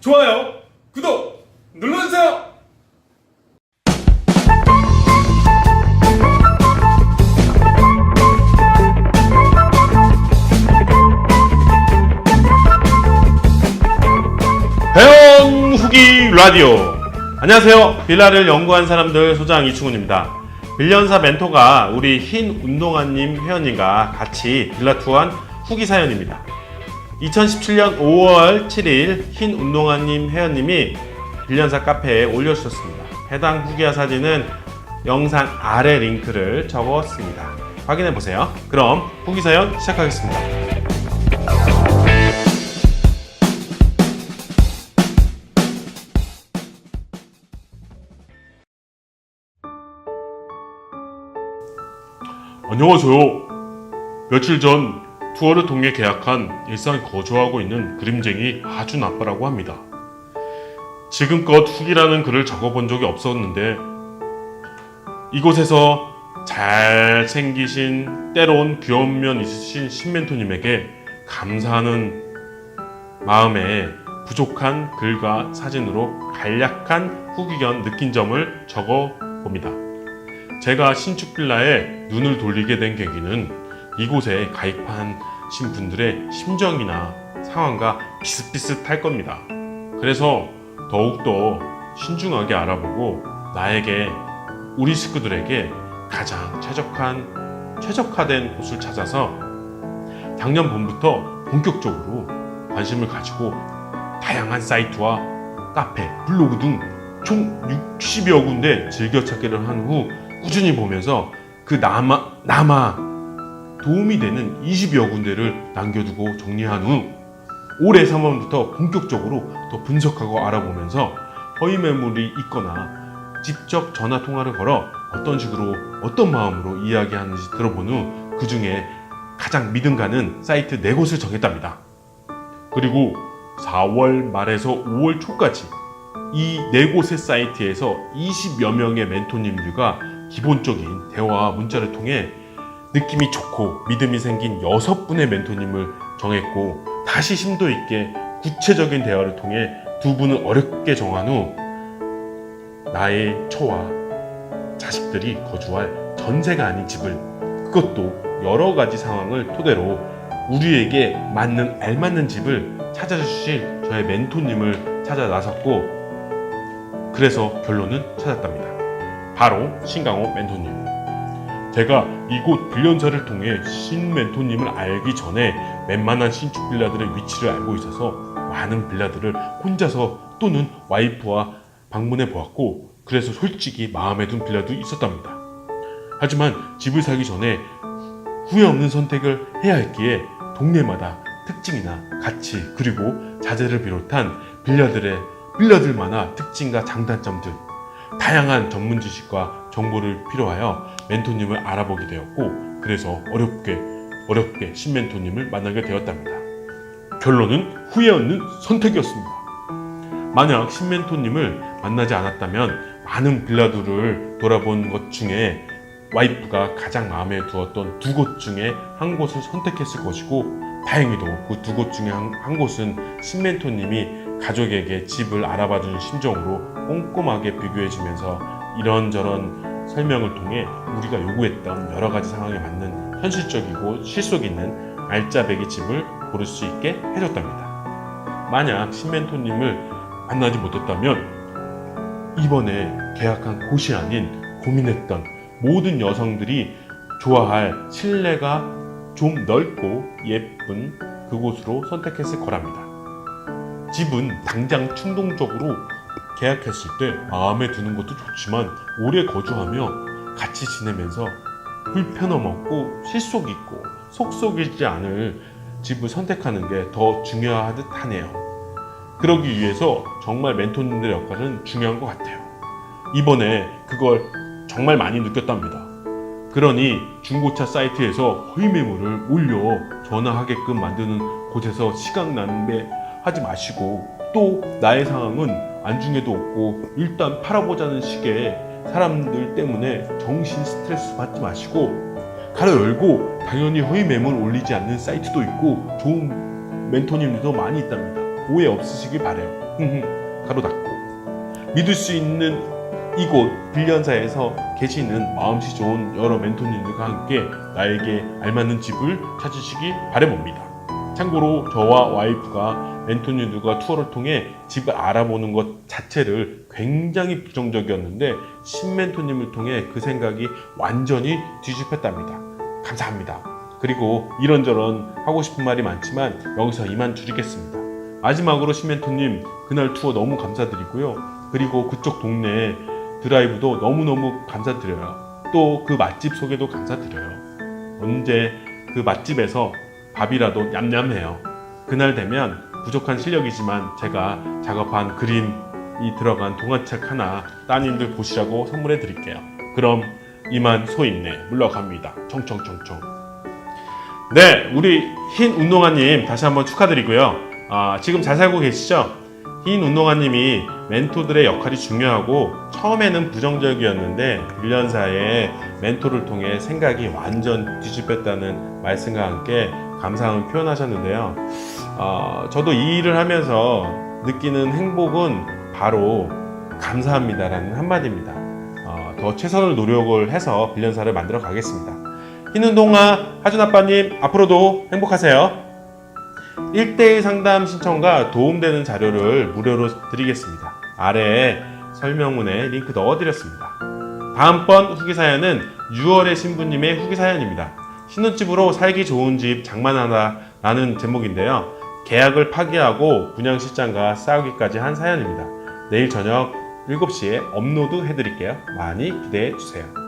좋아요, 구독 눌러주세요. 배운 후기 라디오. 안녕하세요. 빌라를 연구한 사람들 소장 이충훈입니다. 빌련사 멘토가 우리 흰 운동화님 회원님과 같이 빌라 투어한 후기 사연입니다 2017년 5월 7일 흰 운동화님 회원님이 빌련사 카페에 올려주셨습니다. 해당 후기와 사진은 영상 아래 링크를 적었습니다. 확인해 보세요. 그럼 후기 사연 시작하겠습니다. 안녕하세요. 며칠 전 투어를 통해 계약한 일산 거주하고 있는 그림쟁이 하준 아빠라고 합니다. 지금껏 후기라는 글을 적어본 적이 없었는데 이곳에서 잘생기신 때론 귀여운 면 있으신 신멘토님에게 감사하는 마음에 부족한 글과 사진으로 간략한 후기 겸 느낀 점을 적어 봅니다. 제가 신축 빌라에 눈을 돌리게 된 계기는 이곳에 가입하신 분들의 심정이나 상황과 비슷비슷할 겁니다. 그래서 더욱더 신중하게 알아보고 나에게 우리 식구들에게 가장 최적한 최적화된 곳을 찾아서 작년 봄부터 본격적으로 관심을 가지고 다양한 사이트와 카페, 블로그 등 총 60여 군데 즐겨찾기를 한 후 꾸준히 보면서 그 남아, 남아 도움이 되는 20여 군데를 남겨두고 정리한 후 올해 3월부터 본격적으로 더 분석하고 알아보면서 허위 매물이 있거나 직접 전화 통화를 걸어 어떤 식으로 어떤 마음으로 이야기하는지 들어본 후 그 중에 가장 믿음 가는 사이트 4곳을 정했답니다. 그리고 4월 말에서 5월 초까지 이 네 곳의 사이트에서 20여 명의 멘토님들과 기본적인 대화와 문자를 통해 느낌이 좋고 믿음이 생긴 여섯 분의 멘토님을 정했고 다시 심도 있게 구체적인 대화를 통해 두 분을 어렵게 정한 후 나의 처와 자식들이 거주할 전세가 아닌 집을 그것도 여러 가지 상황을 토대로 우리에게 맞는 알맞는 집을 찾아주실 저의 멘토님을 찾아 나섰고 그래서 결론은 찾았답니다. 바로 신강호 멘토님. 제가 이곳 빌런사를 통해 신 멘토님을 알기 전에 웬만한 신축 빌라들의 위치를 알고 있어서 많은 빌라들을 혼자서 또는 와이프와 방문해 보았고 그래서 솔직히 마음에 든 빌라도 있었답니다. 하지만 집을 사기 전에 후회 없는 선택을 해야 했기에 동네마다 특징이나 가치 그리고 자재를 비롯한 빌라들의 빌라들마다 특징과 장단점들 다양한 전문 지식과 정보를 필요하여 멘토님을 알아보게 되었고 그래서 어렵게 어렵게 신멘토님을 만나게 되었답니다. 결론은 후회 없는 선택이었습니다. 만약 신멘토님을 만나지 않았다면 많은 빌라들을 돌아본 것 중에 와이프가 가장 마음에 두었던 두 곳 중에 한 곳을 선택했을 것이고 다행히도 그 두 곳 중에 한, 한 곳은 신멘토님이 가족에게 집을 알아봐준 심정으로 꼼꼼하게 비교해 주면서 이런저런 설명을 통해 우리가 요구했던 여러 가지 상황에 맞는 현실적이고 실속 있는 알짜배기 집을 고를 수 있게 해줬답니다. 만약 신멘토님을 만나지 못했다면 이번에 계약한 곳이 아닌 고민했던 모든 여성들이 좋아할 실내가 좀 넓고 예쁜 그곳으로 선택했을 거랍니다. 집은 당장 충동적으로 계약했을 때 마음에 드는 것도 좋지만 오래 거주하며 같이 지내면서 불편함 없고 실속 있고 속속이지 않을 집을 선택하는 게 더 중요하듯 하네요. 그러기 위해서 정말 멘토님들의 역할은 중요한 것 같아요. 이번에 그걸 정말 많이 느꼈답니다. 그러니 중고차 사이트에서 허위 매물을 올려 전화하게끔 만드는 곳에서 시간 낭비 하지 마시고 또 나의 상황은 안중에도 없고 일단 팔아보자는 식의 사람들 때문에 정신 스트레스 받지 마시고 가로 열고 당연히 허위 매물 올리지 않는 사이트도 있고 좋은 멘토님들도 많이 있답니다. 오해 없으시길 바래요. 가로 닫고 믿을 수 있는 이곳 빌련사에서 계시는 마음씨 좋은 여러 멘토님들과 함께 나에게 알맞는 집을 찾으시기 바래봅니다. 참고로 저와 와이프가 멘토님들과 투어를 통해 집을 알아보는 것 자체를 굉장히 부정적이었는데 신멘토님을 통해 그 생각이 완전히 뒤집혔답니다. 감사합니다. 그리고 이런저런 하고 싶은 말이 많지만 여기서 이만 줄이겠습니다. 마지막으로 신멘토님 그날 투어 너무 감사드리고요. 그리고 그쪽 동네 드라이브도 너무너무 감사드려요. 또 그 맛집 소개도 감사드려요. 언제 그 맛집에서 밥이라도 냠냠해요. 그날 되면 부족한 실력이지만 제가 작업한 그림이 들어간 동화책 하나 따님들 보시라고 선물해 드릴게요. 그럼 이만 소임내 물러갑니다. 청청청청. 네, 우리 흰 운동화님 다시 한번 축하드리고요. 아, 지금 잘 살고 계시죠? 흰 운동화님이 멘토들의 역할이 중요하고 처음에는 부정적이었는데 1년 사이에 멘토를 통해 생각이 완전 뒤집혔다는 말씀과 함께 감사함을 표현하셨는데요. 어, 저도 이 일을 하면서 느끼는 행복은 바로 감사합니다라는 한마디입니다. 어, 더 최선을 노력을 해서 빌련사를 만들어 가겠습니다. 흰운동화 하준 아빠님 앞으로도 행복하세요. 1대1 상담 신청과 도움되는 자료를 무료로 드리겠습니다. 아래에 설명문에 링크 넣어드렸습니다. 다음번 후기 사연은 6월의 신부님의 후기 사연입니다. 신혼집으로 살기 좋은 집 장만하다라는 제목인데요. 계약을 파기하고 분양실장과 싸우기까지 한 사연입니다. 내일 저녁 7시에 업로드 해드릴게요. 많이 기대해 주세요.